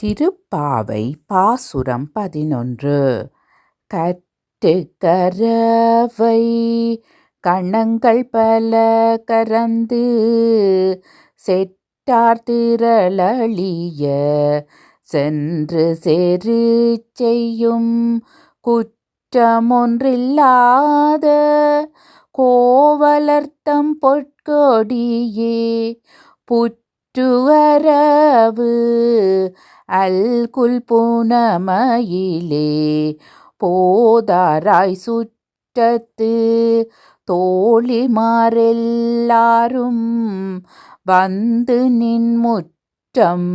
திருப்பாவை பாசுரம் பதினொன்று. கட்டுக்கரவை கண்ணங்கள் பல கரந்து செட்டார் திரளிய சென்று செரு செய்யும் குற்றமொன்றில்லாத கோவலர்த்தம் பொற்கொடியே புற்றுவரவு அல்குல் பூனமயிலே போதாராய் சுற்றத்து தோழிமாரெல்லாரும் வந்து நின் முற்றம்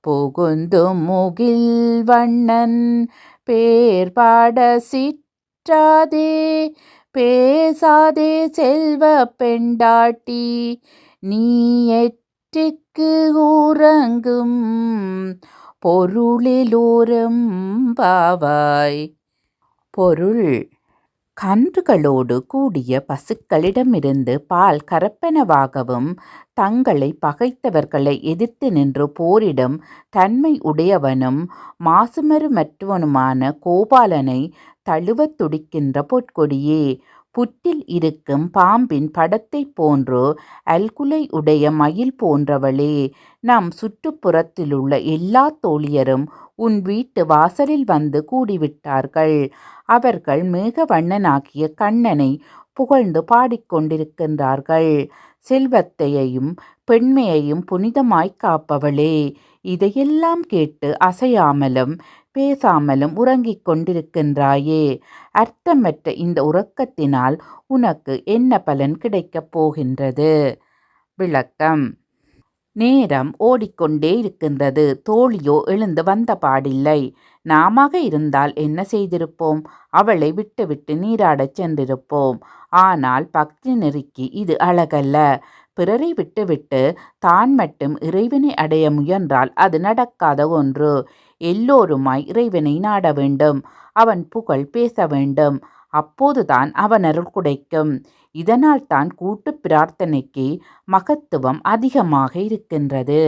புகுந்து முகில் வண்ணன் பேர்பாட சிற்றாதே பேசாதே செல்வ பெண்டாட்டி நீ எற்றிக்கு உறங்கும் பொருளிலோரம் பாவாய். பொருள் கன்றுகளோடு கூடிய பசுக்களிடமிருந்து பால் கரப்பனவாகவும் தங்களை பகைத்தவர்களை எதிர்த்து நின்று போரிடும் தன்மை உடையவனும் மாசுமருமற்றவனுமான கோபாலனை தழுவத் துடிக்கின்ற பொற்கொடியே புற்றில் இருக்கும் பாம்பின் படத்தைப் போன்று அல்குலை உடைய மயில் போன்றவளே நம் சுற்றுப்புறத்திலுள்ள எல்லா தோழியரும் உன் வீட்டு வாசலில் வந்து கூடிவிட்டார்கள். அவர்கள் மேகவண்ணனாகிய கண்ணனை புகழ்ந்து பாடிக்கொண்டிருக்கின்றார்கள் செல்வத்தையையும் பெண்மையையும் புனிதமாய்க் காப்பவளே. இதையெல்லாம் கேட்டு அசையாமலும் பேசாமலும் உறங்கிக் கொண்டிருக்கின்றாயே. அர்த்தமற்ற இந்த உறக்கத்தினால் உனக்கு என்ன பலன் கிடைக்கப் போகின்றது? விளக்கம். நேரம் ஓடிக்கொண்டே இருக்கின்றது. தோழியோ எழுந்து வந்த பாடில்லை. நாம இருந்தால் என்ன செய்திருப்போம்? அவளை விட்டுவிட்டு நீராடச் சென்றிருப்போம். ஆனால் பக்தி நெருக்கி இது அழகல்ல. பிறரை விட்டுவிட்டு தான் மட்டும் இறைவனை அடைய முயன்றால் அது நடக்காத ஒன்று. எல்லோருமாய் இறைவனை நாட வேண்டும். அவன் புகழ் பேச வேண்டும். அப்போதுதான் அவன் அருள் குடைக்கும். இதனால் தான் கூட்டு பிரார்த்தனைக்கு மகத்துவம் அதிகமாக இருக்கின்றது.